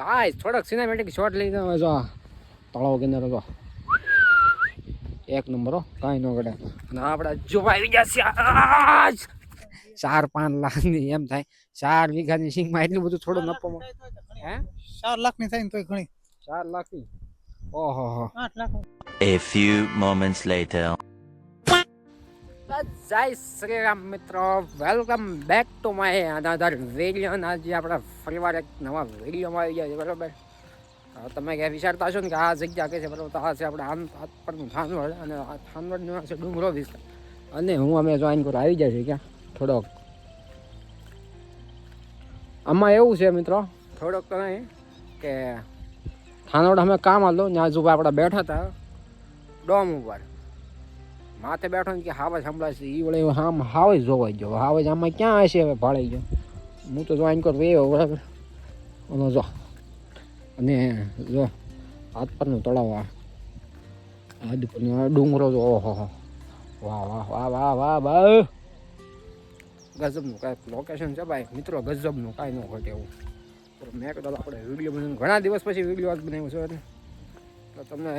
તાય થોડાક cinematic shot લઈ જાવ જો. તળાવ કિનારે જો. એક નંબર હો. કાંઈ ન ગડે. અને આપણે જોવા આવી ગયા આજ. ચાર પાંચ લાખની એમ થાય. ચાર વીઘાની સિંગમાં એટલું બધું થોડું નફો મળે. હે? ચાર લાખની થાય ને તોય ઘણી. ચાર લાખની. ઓહો હો. આઠ lakh A few moments later. જય શ્રી રામ મિત્રો welcome back to my another video આજે આપણે ફરીવાર એક નવા વિડીયોમાં આવી ગયા છે, બરાબર? તમે ક્યાં વિચારતા છો ને કે આ જગ્યા કે છે, બરાબર? આ છે આપણે આમ હાથ પરનું થાનવડ અને આ થાનવડનું છે ડુંગરો વિસ્તાર. અને હું અમે જોઈન કરો આવી જાય છે ક્યાં? થોડોક. આમાં એવું છે મિત્રો, થોડોક તો કે થાનવડ અમે કામ હાલો ને આજુ આપણે બેઠા હતા, ડોમ ઉપર. માથે બેઠો ને કે હાવે સંભળાશે એ વળે આમ હાવે જોવાઈ ગયો. હાવે આમાં ક્યાં હશે હવે ભાળાઈ ગયો? હું તો જોઈન કરું એવો બરાબર? ઓલો જો, અને જો, હાથ પરનું તળાવ આ. હાથ પરનો ડુંગરો જો, ઓહો વાહ વાહ વાહ વાહ વાહ વાહ. ગજબનું કાંઈ લોકેશન છે ભાઈ? મિત્રો, ગજબનું કાંઈ ન ઘટે એવું. મેં કદાચ આપણે વીડિયો બનાવ્યો ઘણા દિવસ પછી વીડિયો આજ બનાવ્યો છે. તમને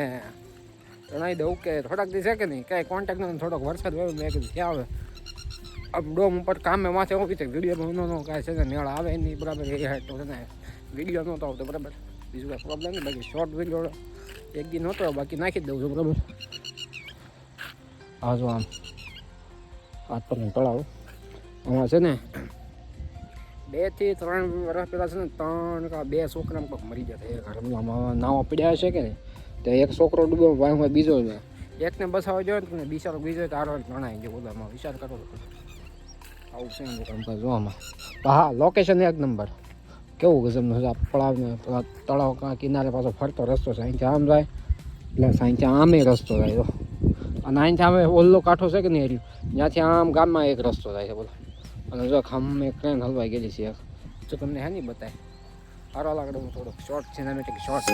જણાવી દઉં કે થોડાક દિવસ છે કે નહીં, કાંઈ કોન્ટેક્ટ નથી, થોડોક વરસાદ હોય મેં કીધું, ક્યાં આવે? આમ ડોમ ઉપર કામે માથે એવું છે વીડિયો નો કાંઈ છે ને, મેળ આવે નહીં, બરાબર, એ તો છે ને, વીડિયો નહોતો આવતો, બરાબર. બીજું કાંઈ પ્રોબ્લેમ નહીં, બાકી શોર્ટ વીડિયો એક દી નહોતો, બાકી નાખી જ દઉં છું, બરાબર. હા જો આમ, હાથ પર તળાવ. આમાં છે ને, બેથી ત્રણ વર્ષ પહેલાં છે ને, ત્રણ બે છોકરા મરી જતા એ ઘરમાં નાવા પડ્યા છે કે ને તો એક છોકરો ડૂબ્યો વાંમાં બીજો ને એકને બસાવો જોઈએ ને બિચારો બીજો તારો ગણાય ગયો બધામાં વિચાર કરો. આવું છે ને કામકાજ જોવામાં તો હા લોકેશન એક નંબર. કેવું ગજબનું છે, આ તળાવને તળાવ કિનારે પાછો ફરતો રસ્તો છે. અહીંથી આમ જાય, એટલે અહીંથી આમે રસ્તો જાય તો અને અહીંથી આમે ઓલ્લો કાંઠો છે કે નહીં એરિયો ત્યાંથી આમ ગામમાં એક રસ્તો જાય છે, બોલો. અને જો ખામ એક ટ્રેન હલવાઈ ગયેલી છે જો તમને હે નહીં બતાય? સારો લાગે હું થોડોક શોર્ટ સિનેમેટિક શોર્ટ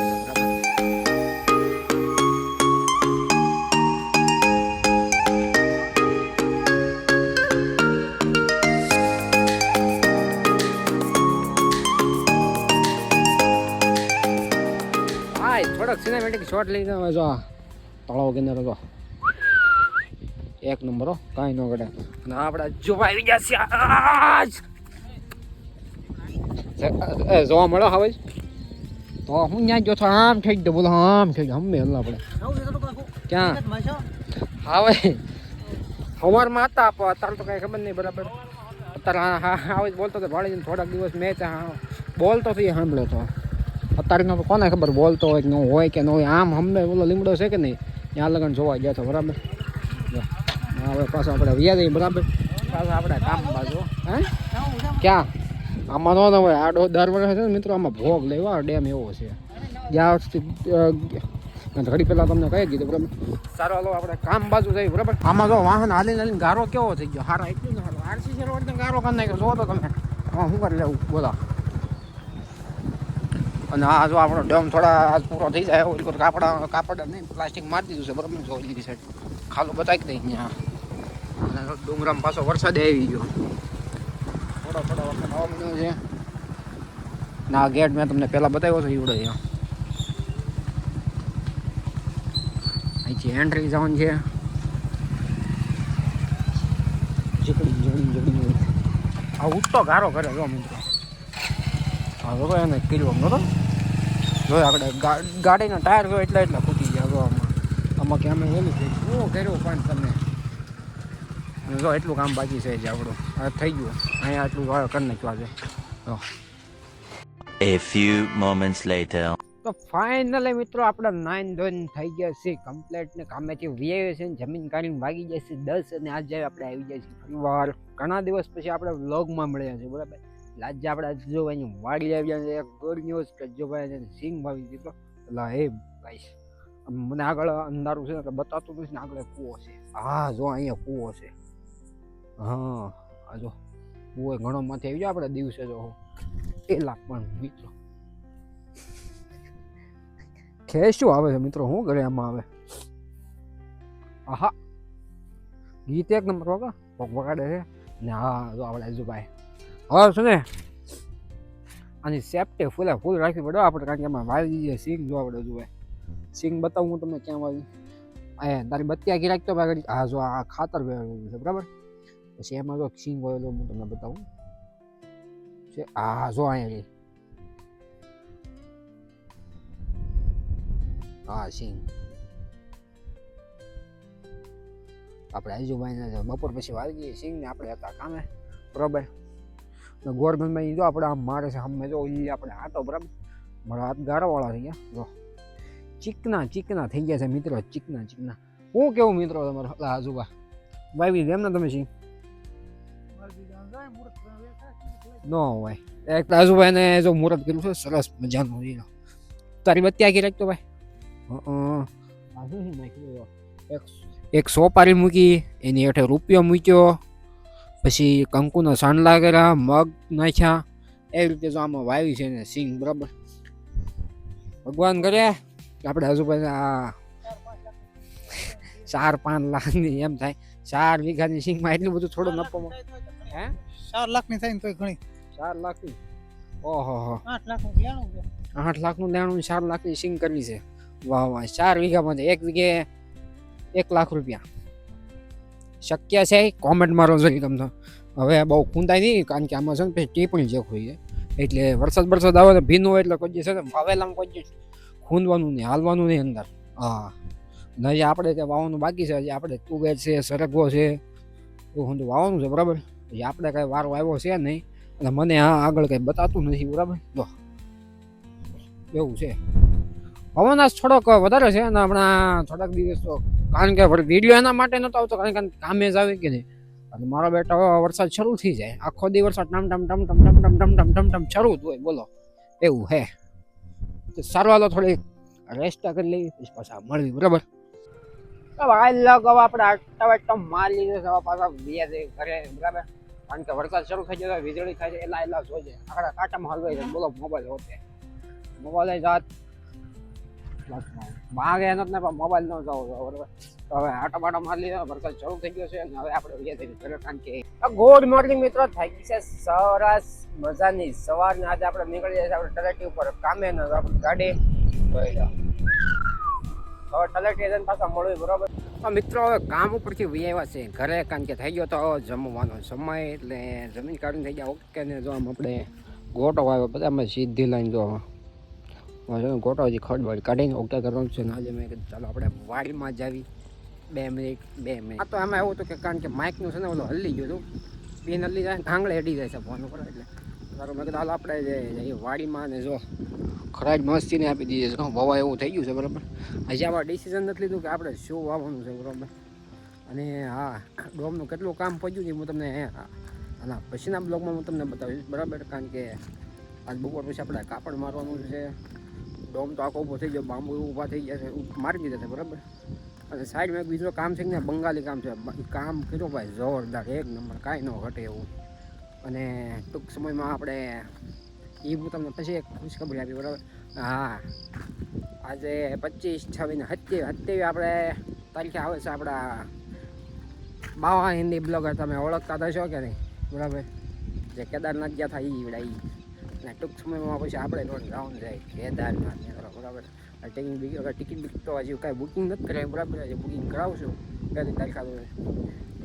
થોડોક સિનેમેટિક શોર્ટ લઈ ગયો જો તળાવ કિનારે જો. એક નંબર કાંઈ ન ઘટે અને આપણે જોવા આવી ગયા છે આજ. એ જોવા મળે હવે તો હું ત્યાં ગયો છો. આમ થઈ ગયો બોલો આમ થઈ ગયો હમે હલ્લા પડે. ક્યાં? હવે. સવારમાં હતા પણ અત્યારે તો કાંઈ ખબર નહીં બરાબર. અત્યારે હા આવે બોલતો હતો ભાડે થોડાક દિવસ મેચ હા બોલતો હતો એ સાંભળ્યો તો. અત્યારે તો કોને ખબર બોલતો હોય કે ન હોય કે ન હોય. આમ હમે બોલો લીમડો છે કે નહીં? ત્યાં લગન જોવા ગયા છો બરાબર? હવે પાછો આપણે વ્યાજ બરાબર? પાછું આપણે કામ બાજુ હે? ક્યાં? આમાં તો હવે આડો દર વર્ષે છે ને મિત્રો, આમાં ભોગ લેવા ડેમ એવો છે. જ્યાં ઘડી પહેલાં તમને કહી દીધું, બરાબર? સારો, હાલો, આપણે કામ બાજુ જઈએ, બરાબર? આમાં જો વાહન હાલીને હાલીને ગારો કેવો થઈ ગયો? હારા એટલું ને હારો આરસીસી રોડ ગારો કરી નાખ્યો. જો તો તમે. હા શું કરી લેવું? બોલા. અને આ જો આપણો ડેમ થોડા આજ પૂરો થઈ જાય, એવું કાપડા, કાપડ નહીં, પ્લાસ્ટિક મારી દીધું છે, બરાબર? જો દીધી સાઈડ ખાલું બતાવી દઈ અને ડુંગરામાં પાછો વરસાદ આવી ગયો. ના ગેટ મેં તમને પહેલાં બતાવ્યો છે, ઈવડો અહીંયા. અહીંથી એન્ટ્રી જવાનું છે. આ ઉઠતો ગારો કરે, જો મિત્રો. હા તો એને કિલો નતો. જો આપણે ગાડીના ટાયર જો એટલા એટલા ફૂટી ગયા જો આમાં આમાં કે અમે થઈ શું કર્યું પણ તમે? જો એટલું કામ બાકી છે જે આપણું. આ થઈ ગયું. અહીંયા આટલું વાળ કરી નાખ્યું આજે. જો. A few moments later. તો ફાઇનલી મિત્રો આપણે નાઇન ધોન થઈ ગયા છે કમ્પ્લેટ ને કામેથી વીઆઈ છે ને જમીન કાઢીને વાગી જાય છે દસ અને આજે આપણે આવી જાય છે ફરીવાર ઘણા દિવસ પછી આપણે વ્લોગમાં મળ્યા છે બરાબર? લાજ આપણે જો એની વાડી આવ્યા છે એક ગુડ ન્યૂઝ કે જો ભાઈ સિંગ વાવી દીધો એટલે હે ભાઈ મને આગળ અંધારું છે એટલે બતાતું નથી ને આગળ કૂવો છે. હા જો અહીંયા કૂવો છે. હા, આ જો કૂવો ઘણો માંથી આવી જાય આપણે દિવસે જો એ લાખ પણ મિત્રો ખેસ શું આવે છે મિત્રો, શું કરે આમાં આવે આહા, ગીત એક નંબર વગર પગ વગાડે છે. ને હા જો આપણે અજુભાઈ હવે શું ને, આની સેફટી ફૂલે ફૂલ રાખવી પડે આપણે, કારણ કે એમાં વાળી દીધી સિંગ જોવા પડે જોવે સિંગ બતાવું હું તમને ક્યાં વાળી તારી બત્તી આખી રાખતો હા જો આ ખાતર છે, બરાબર? પછી એમાં જો સિંગ વાવેલો હું તમને બતાવું છે આ જો અહીંયા હા સિંગ આપણે આજુબાજુના બપોર પછી વાવી દઈએ સિંગ ને આપણે હતા કામે બરાબર ગોરબંધમાં જો આપણે આમ મારે છે અમે જો ઈ આપણે આટો બરાબર મારો હાથ ગારાવાળા થઈ ગયા જો ચીકના ચીકના થઈ ગયા છે મિત્રો ચીકના ચીકના હું કેવું મિત્રો તમારો આજુબા વાવી એમને તમે સિંગ ન ભાઈ એક તો આજુભાઈને જો મુહૂર્ત કર્યું છે સરસ મજાનું છે તારી બત્તી આખી રાખતો ભાઈ? એક એક સોપારી મૂકી એની હેઠે રૂપિયો મૂક્યો. પછી કંકુના સાંડલા કર્યા મગ નાખ્યા. એવી રીતે જો આમાં વાવી છે ને સિંગ બરાબર? ભગવાન કરે કે આપણે આજુબાજુ આ ચાર પાંચ લાખની એમ થાય. ચાર વીઘાની સિંગમાં એટલું બધું થોડું નફો મળે. હે? ચાર લાખની થાય ને તોય ઘણી. ચાર લાખની? ઓહો હો. આઠ લાખનું લેણું છે. આઠ લાખનું લેણું ચાર લાખની સિંગ કરવી છે. વાહ વાહ. ચાર વીઘામાં એક વીઘે એક લાખ રૂપિયા. શક્ય છે કોમેન્ટ મારો જરી તમને. હવે બહુ ખૂંદાય નહીં કારણ કે આમાં છે ને પછી ટીપણી જે હોય છે. એટલે વરસાદ વરસાદ આવે તો ભીનું હોય એટલે કોઈ દિવસ છે ને વાવેલામાં કોઈ દિવસ ખૂંદવાનું નહીં હાલવાનું નહીં અંદર. હા. ને આપણે ત્યાં વાવવાનું બાકી છે હજી આપણે તુવેર છે સરગવો છે એવું વાવવાનું છે બરાબર? હજી આપણે કાંઈ વારો આવ્યો છે નહીં અને મને આ આગળ કંઈ બતાતું નથી બરાબર જો એવું છે પવનદાસ થોડોક વધારે છે અને હમણાં થોડાક દિવસ તો કારણ કે વીડિયો એના માટે નતો આવતો કારણ કે કામે જ આવે કે નહીં અને મારો બેટા વરસાદ શરૂ થઈ જાય આખો દી વરસાદ ટમ ટમ ટમ ટમ ટમ ટમ ટમ ટમ ટમ શરૂ જ હોય બોલો એવું હે તો હાલો થોડી રેસ્ટ કરી લેવી પછી મળવી બરાબર હવે આ લગ હવે આપણે આટલા વાટલા મારી લીધો પાછા બે દે ઘરે બરાબર કારણ કે વરસાદ શરૂ થઈ જાય વીજળી થાય છે, એલા એલા જોઈએ આખડા કાંટામાં હલવાઈ જાય, બોલો મોબાઈલ હોતે. મોબાઈલ જાત માગે એનો ને પણ મોબાઈલ ન જાવ બરાબર. તો હવે આટા બાટા મારી વરસાદ શરૂ થઈ ગયો છે, અને હવે આપણે વિજય થઈ ગયો કારણ કે ગુડ મોર્નિંગ મિત્રો, થઈ ગઈ છે સરસ મજાની. સવારને આજે આપણે નીકળી જાય છે આપણે તલાટી ઉપર કામે ન આપણી ગાડી હવે ટલેટી પાછા મળ્યું બરાબર? તો મિત્રો, હવે કામ ઉપરથી વી આવ્યા છે ઘરે, કારણ કે થઈ ગયો તો જમવાનો સમય એટલે જમીન કાઢીને થઈ ગયા. ઓકે, ને જો આમ આપણે ગોટો આવ્યો બધા અમે સીધી લાઈન જો ગોટો હજી ખડબડ કાઢીને ઓકે કરવાનું છે. આજે મેં કીધું, ચાલો આપણે વાડીમાં જ આવી. બે મિનિટ બે મિનિટ. આ તો એમાં એવું હતું કે કારણ કે માઇકનું છે ને ઓલું હલ્લી ગયું હતું. બેન હલ્લી જાય ને આંગળે હેડી જાય છે ફોન ઉપર, એટલે. સારું મેં કીધું, હાલ, આપણે જે વાડીમાં ને જો ખરાજ મસ્તીને આપી દીધી છે. વવા એવું થઈ ગયું છે, બરાબર? હજી આમાં ડિસિઝન નથી લીધું કે આપણે શું વાવવાનું છે, બરાબર? અને હા, ડોમનું કેટલું કામ પડ્યું છે, હું તમને આના પછીના બ્લોગમાં હું તમને બતાવીશ, બરાબર? કારણ કે આજ બપોર પછી આપણે કાપડ મારવાનું છે. ડોમ તો આખો ઊભો થઈ ગયો, બાંબુ ઊભા થઈ ગયા છે મારી દીધા છે, બરાબર? અને સાઈડમાં એક બીજો કામ છે ને બંગાળી કામ છે. કામ કર્યો ભાઈ, જોરદાર, એક નંબર, કાંઈ ન ઘટે એવું. અને ટૂંક સમયમાં આપણે એ હું તમને પછી એક ખુશખબરી આપી, બરાબર? હા. આજે પચીસ, છવ્વીસ સત્યાવી સત્યાવીસ આપણે તારીખે આવે છે આપણા બાવા હિન્દી બ્લોગર, તમે ઓળખતા થશો કે નહીં? બરાબર? જે કેદારનાથ ગયા હતા એ વડા અને ટૂંક સમયમાં પછી આપણે રોડ જવાનું જાય કેદારનાથ બરાબર? ટિકિટ બી ટિકિટ બીક તો હજી કાંઈ બુકિંગ નથી કરાય બરાબર? હજી બુકિંગ કરાવશું પહેલી તારીખ આવે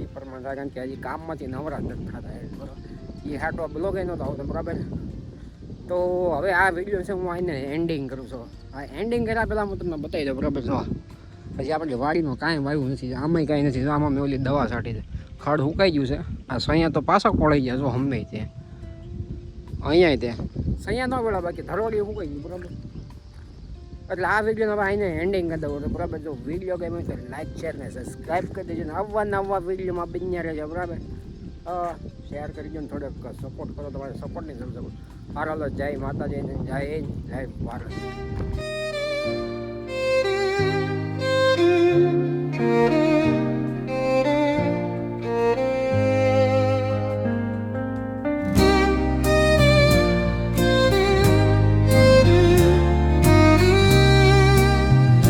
એ પ્રમાણે કારણ કે હજી કામમાંથી નવરા નથી થતા, બરાબર? એ હાટો બ્લોગ એ નહોતો આવતો, બરાબર? તો હવે આ વીડિયો છે, હું આને એન્ડિંગ કરું છું. આ એન્ડિંગ કર્યા પહેલાં હું તમને બતાવી દઉં, બરાબર? જો, પછી આપણે વાડીમાં કાંઈ વાવ્યું નથી, આમાંય કાંઈ નથી. આમાં મેં ઓલી દવા છાંટી છે. ખડ સુકાઈ ગયું છે. આ સૈયા તો પાછા કોળાઈ ગયા, જો હમે તે. અહીંયા તે. સૈયા ન પેલા બાકી ધરોડી સુકાઈ ગયું, બરાબર? એટલે આ વીડિયો હવે આને એન્ડિંગ કરી દઉં, બરાબર? જો વીડિયો ગમે તો લાઈક શેર ને સબસ્ક્રાઈબ કરી દેજો ને આવવા નવા વિડીયોમાં બન્યા રહેજો, બરાબર? શેર કરી દો થોડોક સપોર્ટ કરો, તમારે સપોર્ટની જરૂર હારાલો જય માતાજી જય હિન્દ જય ભારત.